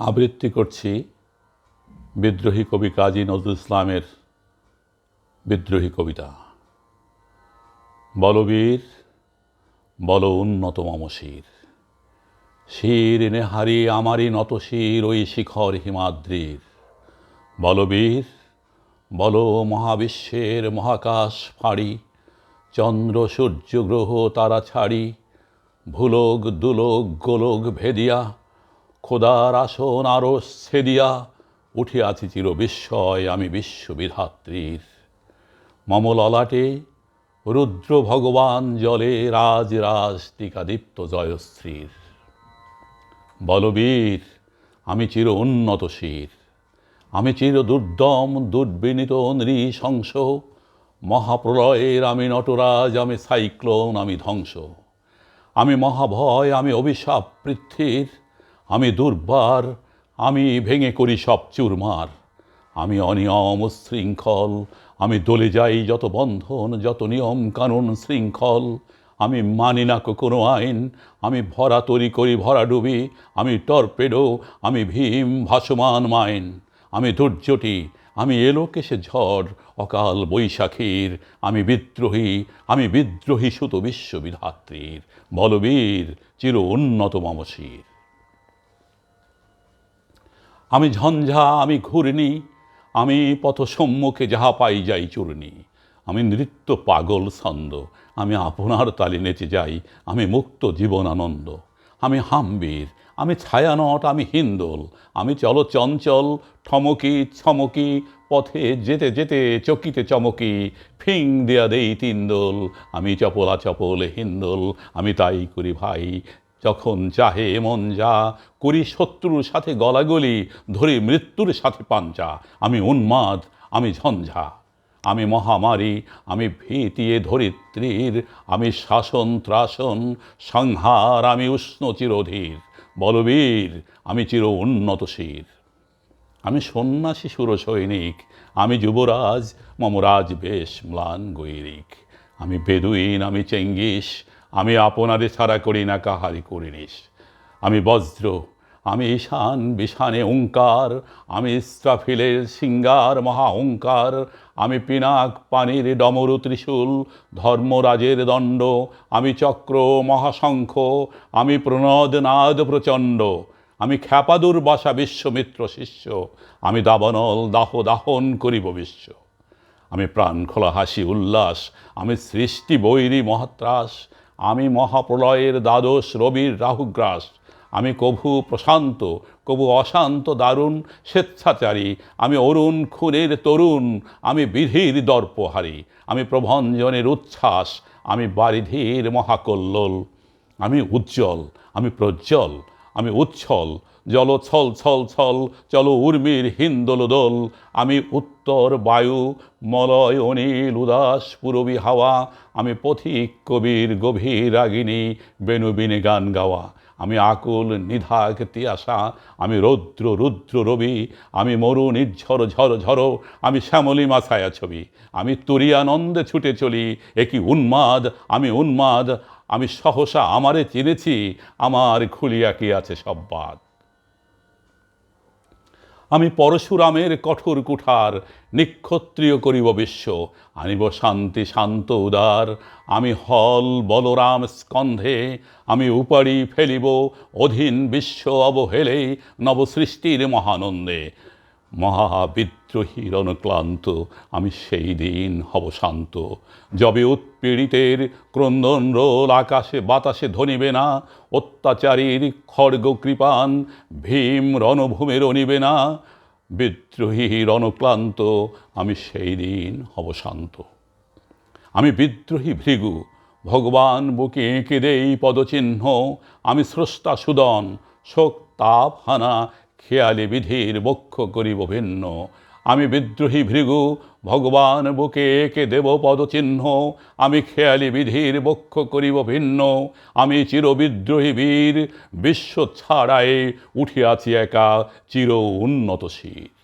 আবৃত্তি করছি বিদ্রোহী কবি কাজী নজরুল ইসলামের বিদ্রোহী কবিতা। বলবীর, বল উন্নত মম শির। শির নেহারি আমারই নত শির, ওই শিখর হিমাদ্রির। বলবীর, বল মহাবিশ্বের মহাকাশ ফাড়ি, চন্দ্র সূর্য গ্রহ তারা ছাড়ি, ভুলোক দুলোক গোলোক ভেদিয়া খোদার আসন আরও ছেদিয়া উঠিয়াছি চির বিস্ময় আমি বিশ্ববিধাত্রীর। মম ললাটে রুদ্র ভগবান জলে রাজ রাজ টিকাদীপ্ত জয়শ্রীর। বলবীর, আমি চির উন্নত শির। আমি চির দুর্দম, দুর্বিনীত, নৃশংস। মহাপ্রলয়ের আমি নটরাজ, আমি সাইক্লোন, আমি ধ্বংস। আমি মহাভয়, আমি অভিশাপ পৃথ্বীর। আমি দুর্বার, আমি ভেঙে করি সব চুরমার। আমি অনিয়ম শৃঙ্খল, আমি দলে যাই যত বন্ধন, যত নিয়ম কানুন শৃঙ্খল। আমি মানি না কোনো আইন, আমি ভরা তরি করি ভরা ডুবি। আমি টর্পেডো, আমি ভীম ভাসমান মাইন। আমি দুর্যটি আমি এলোকেশে ঝড়, অকাল বৈশাখীর। আমি বিদ্রোহী আমি বিদ্রোহী সুত বিশ্ববিধাত্রীর বলবীর, চির উন্নত মমশির। আমি ঝঞ্ঝা, আমি ঘূর্ণি, আমি পথ সম্মুখে যাহা পাই যাই চূর্ণি। আমি নৃত্য পাগল ছন্দ, আমি আপনার তালে নেচে যাই, আমি মুক্ত জীবন আনন্দ। আমি হাম্বির, আমি ছায়ানট, আমি হিন্দোল, আমি চল চঞ্চল, ঠমকি ছমকি, পথে যেতে যেতে চকিতে চমকি, ফিং দেয়া দেই তিনদোল আমি চপলা চপল হিন্দোল, আমি তাই করি ভাই যখন চাহে মন যা, করি শত্রুর সাথে গলাগলি, ধরি মৃত্যুর সাথে পাঞ্জা। আমি উন্মাদ, আমি ঝঞ্ঝা। আমি মহামারী, আমি ভীতিয়ে ধরিত্রীর। আমি শাসন ত্রাসন, সংহার, আমি উষ্ণ চিরধীর। বলবীর, আমি চির উন্নতশীর আমি সন্ন্যাসী সুর সৈনিক আমি যুবরাজ, মমরাজ বেশ ম্লান গৈরিক। আমি বেদুইন, আমি চেঙ্গিস আমি আপনারে ছাড়া করি না কাহারি করিনিস। আমি বজ্র, আমি ঈশান বিশানে ওঙ্কার আমি ইস্রাফিলের সিঙ্গার, মহা ওঙ্কার আমি পিনাক পানির ডমরু ত্রিশূল, ধর্মরাজের দণ্ড, আমি চক্র, মহাশঙ্খ, আমি প্রণদ নাদ প্রচণ্ড, আমি খ্যাপাদুর বাসা বিশ্বমিত্র শিষ্য, আমি দাবানল দাহ দাহন করিব বিশ্ব। আমি প্রাণ খোলা হাসি উল্লাস, আমি সৃষ্টি বৈরী মহাত্রাস আমি মহাপ্রলয়ের দ্বাদশ রবির রাহুগ্রাস। আমি কভু প্রশান্ত কবু অশান্ত দারুণ, স্বেচ্ছাচারী। আমি অরুণ খুনের তরুণ, আমি বিধির দর্পহারী। আমি প্রভঞ্জনের উচ্ছ্বাস, আমি বারিধির মহাকল্লোল। আমি উজ্জ্বল, আমি প্রজ্জ্বল, আমি উচ্ছল জল ছল ছল ছল চলো উর্মির হিন্দোল দোল। আমি উত্তর বায়ু, মলয়, অনিল, উদাস, পুরবী হাওয়া। আমি পথিক, কবির, গভীর রাগিনী বেনুবিনে গান গাওয়া। আমি আকুল, নিধাক, তিয়াসা। আমি রৌদ্র, রুদ্র রবি। আমি মরু নির্ঝর ঝর ঝর। আমি শ্যামলী মাছায়া ছবি। আমি তুরিয়ানন্দে ছুটে চলি। একই উন্মাদ? আমি উন্মাদ। আমি সহসা আমারে চিনেছি। আমার খুলিয়া কি আছে সব বাদ? আমি পরশুরামের কঠোর কুঠার, নিক্ষত্রিয় করিব বিশ্ব। আনিব শান্তি, শান্ত, উদার। আমি হল বলরাম স্কন্ধে, আমি উপাড়ি ফেলিব, অধীন বিশ্ব অবহেলে, নবসৃষ্টির মহানন্দে। মহাবিদ্রোহী রণক্লান্ত, আমি সেই দিন হব শান্ত। যবে উৎপীড়িতের ক্রন্দন রোল, আকাশে বাতাসে ধনিবে না, অত্যাচারীর খড়গ কৃপান, ভীম রণভূমে রণিবে না। বিদ্রোহী রণক্লান্ত, আমি সেই দিন হব শান্ত। আমি বিদ্রোহী ভৃগু, ভগবান বুকে এঁকে দেই পদচিহ্ন। আমি স্রষ্টা সুদন, শোক তাপ হানা খেয়ালি বিধির বক্ষ করিব ভিন্ন। আমি বিদ্রোহী ভৃগু, ভগবান বুকে একে দেব পদচিহ্ন। আমি খেয়ালি বিধির বক্ষ করিব ভিন্ন। আমি চিরবিদ্রোহী বীর, বিশ্ব ছাড়ায় উঠিয়াছি একা চির উন্নত শির